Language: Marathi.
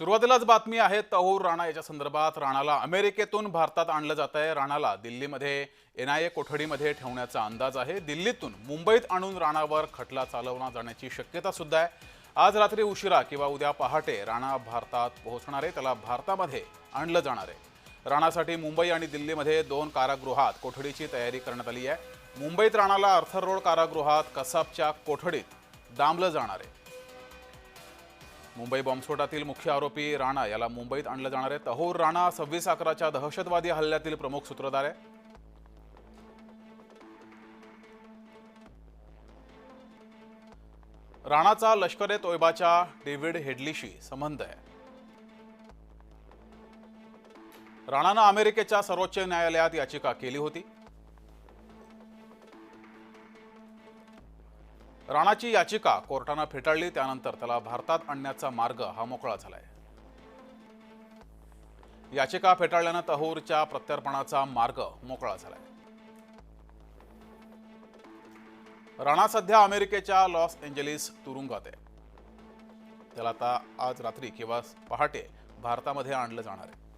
सुरुवातीलाच बातमी आहे तहूर राणा याच्या संदर्भात राणाला अमेरिकेतून भारतात आणलं जात आहे राणाला दिल्लीमध्ये एन आय ए कोठडीमध्ये ठेवण्याचा अंदाज आहे. दिल्लीतून मुंबईत आणून राणावर खटला चालवला जाण्याची शक्यता सुद्धा आहे. आज रात्री उशिरा किंवा उद्या पहाटे राणा भारतात पोहोचणार आहे. त्याला भारतामध्ये आणलं जाणार आहे. राणासाठी मुंबई आणि दिल्लीमध्ये दोन कारागृहात कोठडीची तयारी करण्यात आली आहे. मुंबईत राणाला अर्थर रोड कारागृहात कसाबच्या कोठडीत डांबलं जाणार आहे. मुंबई बॉम्बस्फोटातील मुख्य आरोपी राणा याला मुंबईत आणलं जाणार आहे. तहोर राणा सव्वीस अकराच्या दहशतवादी हल्ल्यातील प्रमुख सूत्रधार आहे. राणाचा लष्कर ए तोयबाच्या डेव्हिड हेडलीशी संबंध आहे. राणानं अमेरिकेच्या सर्वोच्च न्यायालयात याचिका केली होती. राणाची याचिका कोर्टानं फेटाळली त्यानंतर त्याला भारतात आणण्याचा मार्ग हा मोकळा झालाय. याचिका फेटाळल्यानं तहूरच्या प्रत्यार्पणाचा मार्ग मोकळा झालाय. राणा सध्या अमेरिकेच्या लॉस एंजेलिस तुरुंगात आहे. त्याला आता आज रात्री किंवा पहाटे भारतामध्ये आणलं जाणार आहे.